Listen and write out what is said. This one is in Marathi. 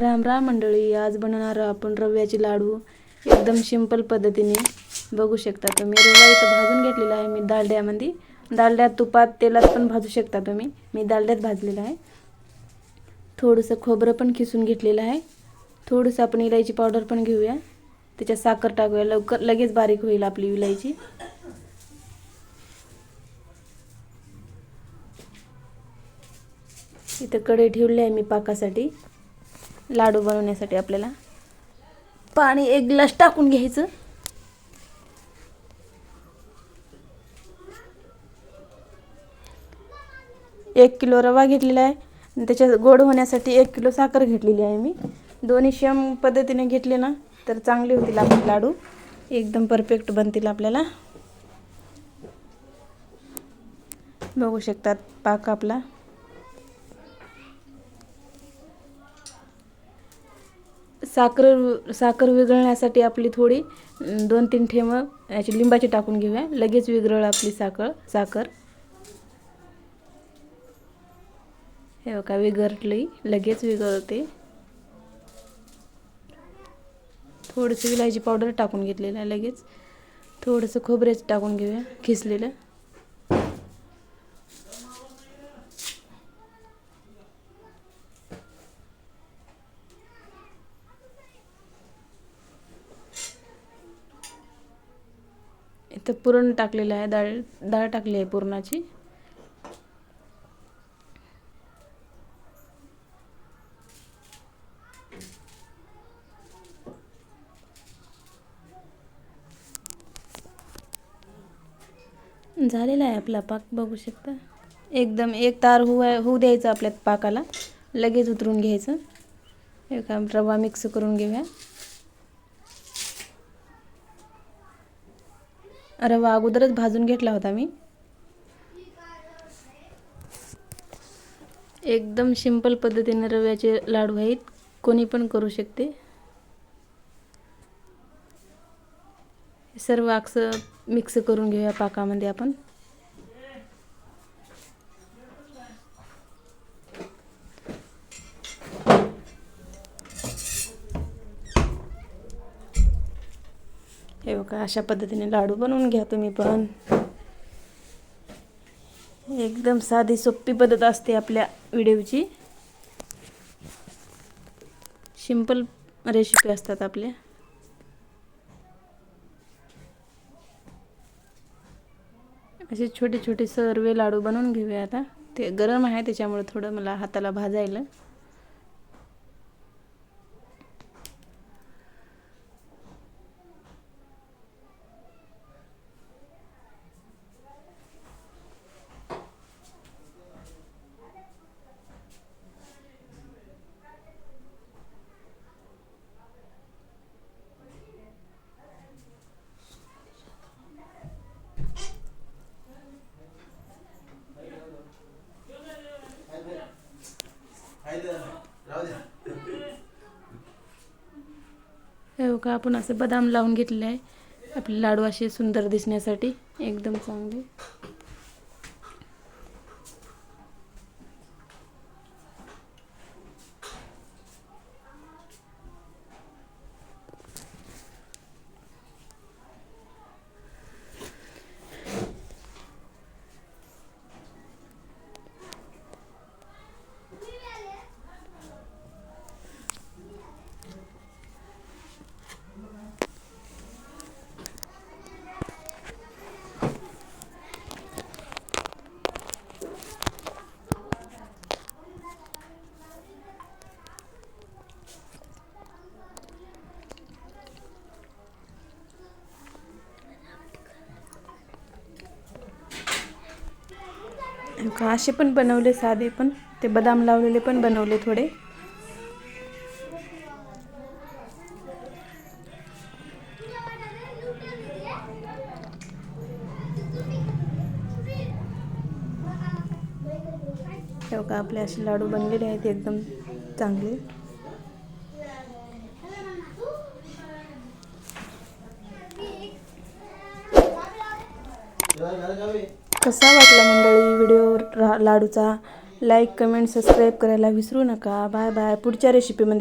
राम राम मंडळी आज बनवणार आपण रव्याचे लाडू. एकदम सिंपल पद्धतीने. बघू शकता तुम्ही. रवा इथं भाजून घेतलेला आहे मी दालड्यामध्ये दालड्यात तुपात तेलात पण भाजू शकता तुम्ही. मी दालड्यात भाजलेला आहे. थोडंसं खोबरं पण खिसून घेतलेलं आहे. थोडंसं आपण इलायची पावडर पण घेऊया. त्याच्यात साखर टाकूया. लवकर लगेच बारीक होईल आपली इलायची. इथं कढई ठेवली आहे मी पाकासाठी. लाडू बनवण्यासाठी आपल्याला. पाणी एक ग्लास टाकून घ्यायचं. एक किलो रवा घेतलेला आहे. त्याच्यात गोड होण्यासाठी एक किलो साखर घेतलेली आहे मी. दोन्ही शेम पद्धतीने घेतले ना तर चांगले होतील आपले लाडू. एकदम परफेक्ट बनतील आपल्याला. बघू शकतात पाक आपला. साखर साखर विरघळण्यासाठी आपली थोडी दोन तीन ठेमं याची लिंबाची टाकून घेऊया. लगेच विरघळ आपली साखर साखर. हे बघा विघरली लगेच विघळते थोडंसं विलायची पावडर टाकून घेतलेलं आहे लगेच. थोडंसं खोबऱ्याचं टाकून घेऊया खिसलेलं. इथं पुरण टाकलेलं आहे डाळ डाळ टाकली आहे पुरणाची. झालेला आहे आपला पाक बघू शकता. एकदम एक तार होऊ होऊ द्यायचं आपल्या पाकाला. लगेच उतरून घ्यायचं. एक रवा मिक्स करून घेऊया. रवा अगोदरच भाजून घेतला होता मी. एकदम सिंपल पद्धतीने रव्याचे लाडू आहेत. कोणी पण करू शकते. सर्व अक्स मिक्स करून घेऊया पाकामध्ये आपण. हे बघा अशा पद्धतीने लाडू बनवून घ्या तुम्ही पण. एकदम साधी सोपी पद्धत असते आपल्या व्हिडिओची. सिंपल रेसिपी असतात आपल्या. असे छोटे छोटे सर्व लाडू बनवून घेऊया आता. ते गरम आहे त्याच्यामुळे थोडं मला हाताला भाजायला. हे का आपण असे बदाम लावून घेतले आहे. आपले लाडू असे सुंदर दिसण्यासाठी. एकदम चांगले. का असे पण बनवले साधे पण. ते बदाम लावलेले पण बनवले थोडे. का आपले असे लाडू बनलेले आहेत एकदम चांगले. कसा वाटला मंडळी व्हिडिओ रा लाडूचा? लाईक कमेंट सबस्क्राईब करायला विसरू नका. बाय बाय पुढच्या रेसिपीमध्ये